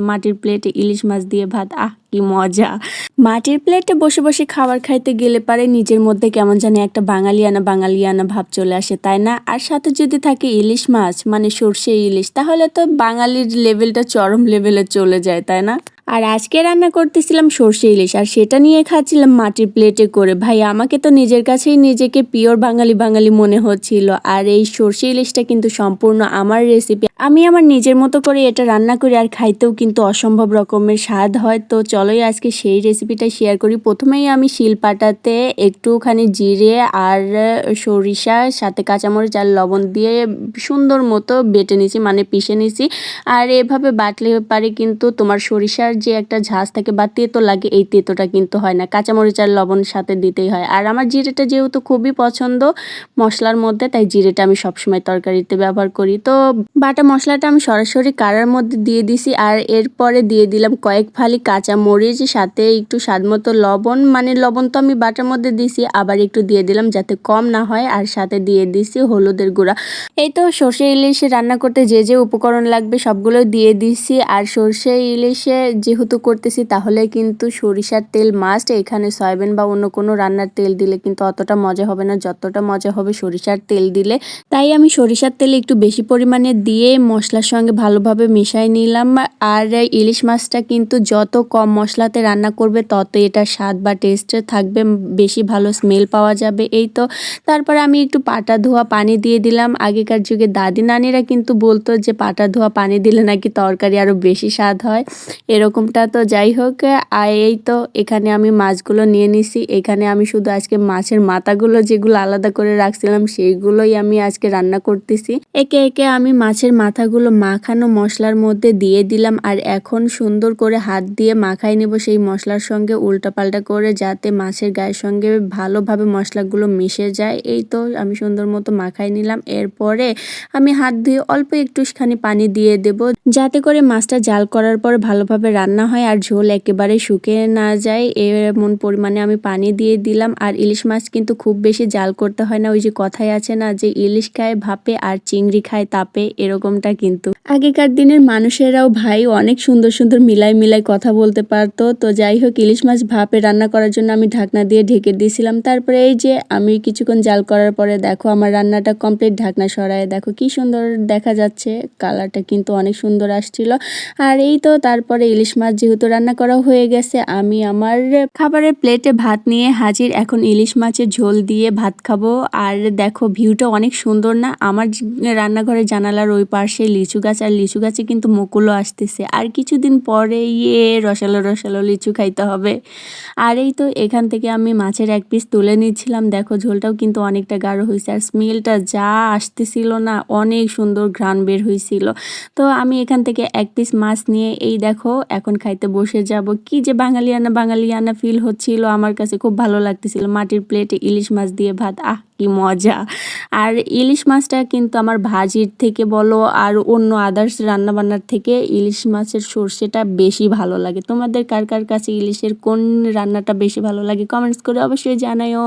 মাটির প্লেটে ইলিশ মাছ দিয়ে ভাত, আহ, কি মজা। মাটির প্লেটে বসে বসে খাবার খাইতে গেলে পারে নিজের মধ্যে কেমন জানি একটা বাঙালিয়ানা বাঙালিয়ানা ভাব চলে আসে, তাই না? আর সাথে যদি থাকে ইলিশ মাছ মানে সর্ষে ইলিশ, তাহলে তো বাঙালির লেভেলটা চরম লেভেলে চলে যায়, তাই না? আর আজকে রান্না করতেছিলাম সর্ষে ইলিশ, আর সেটা নিয়ে খাচ্ছিলাম মাটির প্লেটে করে। ভাই, আমাকে তো নিজের কাছেই নিজেকে পিওর বাঙালি বাঙালি মনে হচ্ছিল, আর এই সর্ষে ইলিশটা কিন্তু সম্পূর্ণ আমার রেসিপি আমি আমার নিজের মতো করে এটা রান্না করি আর খাইতেও কিন্তু অসম্ভব রকমের স্বাদ হয়। তো চলোই আজকে সেই রেসিপিটা শেয়ার করি। প্রথমেই আমি শিলপাটাতে একটুখানি জিরে আর সরিষা, সাথে কাঁচামরিচ আর লবণ দিয়ে সুন্দর মতো বেটে নিছি মানে পিষে নিছি আর এভাবে বাটলে পারে কিন্তু তোমার সরিষার যে একটা ঝাঁজ থাকে বা তেতো লাগে, এই তেতোটা কিন্তু হয় না। কাঁচামরিচ আর লবণ সাথে দিতেই হয়। আর আমার জিরেটা যেহেতু খুবই পছন্দ মশলার মধ্যে, তাই জিরেটা আমি সবসময় তরকারিতে ব্যবহার করি। তো বাটা মশলাটা আমি সরাসরি কাড়ার মধ্যে দিয়ে দিছি আর এরপরে দিয়ে দিলাম কয়েক ফালি কাঁচা মরিচ সাথে একটু স্বাদ মতো লবণ। মানে লবণ তো আমি বাটার মধ্যে দিছি, আবার একটু দিয়ে দিলাম যাতে কম না হয়, আর সাথে দিয়ে দিছি হলুদের গুঁড়া। এই তো সর্ষে ইলিশে রান্না করতে যে যে উপকরণ লাগবে সবগুলো দিয়ে দিছি, আর সর্ষে ইলিশে যেহেতু করতেছি তাহলে কিন্তু সরিষার তেল মাস্ট এখানে সয়াবিন বা অন্য কোনো রান্নার তেল দিলে কিন্তু অতটা মজা হবে না, যতটা মজা হবে সরিষার তেল দিলে। তাই আমি সরিষার তেল একটু বেশি পরিমাণে দিয়ে মশলার সঙ্গে ভালোভাবে মিশাই নিলাম। আর ইলিশ মাছটা কিন্তু যত কম মশলাতে রান্না করবে, তত এটা স্বাদ বা টেস্ট থাকবে, বেশি ভালো স্মেল পাওয়া যাবে। এই তো, তারপরে আমি একটু পাটা ধোয়া পানি দিয়ে দিলাম। আগেকার যুগে দাদি নানিরা কিন্তু বলতো যে, পাটা ধোয়া পানি দিলে নাকি তরকারি আরও বেশি স্বাদ হয়। এরকমটা তো যাই হোক, আর এই তো, এখানে আমি মাছগুলো নিয়ে নিছি। এখানে আমি শুধু আজকে মাছের মাথাগুলো যেগুলো আলাদা করে রাখছিলাম, সেইগুলোই আমি আজকে রান্না করতেছি। একে একে আমি মাছের মাথাগুলো মাখানো মশলার মধ্যে দিয়ে দিলাম আর এখন সুন্দর করে হাত দিয়ে মাখাই নেব সেই মশলার সঙ্গে উল্টাপাল্টা করে যাতে মাছের গায়ের সঙ্গে ভালোভাবে মশলাগুলো মিশে যায়। এই তো আমি সুন্দর মতো মাখাই নিলাম। এরপরে আমি হাত ধুয়ে অল্প একটুখানি পানি দিয়ে দেব যাতে করে মাছটা জাল করার পর ভালোভাবে রান্না হয় আর ঝোল একেবারে শুকিয়ে না যায়, এমন পরিমাণে আমি পানি দিয়ে দিলাম। আর ইলিশ মাছ কিন্তু খুব বেশি জাল করতে হয় না, ওই যে কথাই আছে না যে ইলিশ খায় ভাপে আর চিংড়ি খায় তাপে, এরকমটা কিন্তু। আগেকার দিনের মানুষেরাও ভাই অনেক সুন্দর সুন্দর মিলাই মিলাই কথা বলতে পারতো। তো যাই হোক, ইলিশ মাছ ভাপে রান্না করার জন্য আমি ঢাকনা দিয়ে ঢেকে দিয়েছিলাম। তারপরে এই যে আমি কিছুক্ষণ জাল করার পরে দেখো আমার রান্নাটা কমপ্লিট, ঢাকনা সরায় দেখো কি সুন্দর দেখা যাচ্ছে। কালারটা কিন্তু অনেক সুন্দর আসছিল। আর এই তো তারপরে ইলিশ মাছ যেহেতু রান্না করা হয়ে গেছে, আমি আমার খাবারের প্লেটে ভাত নিয়ে হাজির। এখন ইলিশ মাছের ঝোল দিয়ে ভাত খাব। আর দেখো, ভিউটা অনেক সুন্দর না? আমার রান্নাঘরের জানালার ওই পাশে লিচু গাছ, আর লিচু গাছে কিন্তু মুকুলও আসতেছে। আর কিছুদিন পরে ইয়ে রসালো রসালো লিচু খাইতে হবে। আর এই তো এখান থেকে আমি মাছের এক পিস তুলে নিচ্ছিলাম। দেখো, ঝোলটাও কিন্তু অনেকটা গাঢ় হয়েছে আর স্মেলটা যা আসতেছিল না, অনেক সুন্দর ঘ্রাণ বের হয়েছিল তো আমি এখান থেকে এক পিস মাছ নিয়ে, এই দেখো, এখন খাইতে বসে যাব। কি যে বাঙালিয়ানা বাঙালিয়ানা ফিল হচ্ছিল, আমার কাছে খুব ভালো লাগতেছিল। মাটির প্লেটে ইলিশ মাছ দিয়ে ভাত, আহ, কি মজা! আর ইলিশ মাছটা কিন্তু আমার ভাজির থেকে বলো, আর অন্য আদার্স রান্নাবান্নার থেকে ইলিশ মাছের সর্ষেটা বেশি ভালো লাগে। তোমাদের কার কার কাছে ইলিশের কোন রান্নাটা বেশি ভালো লাগে? কমেন্টস করে অবশ্যই জানাইও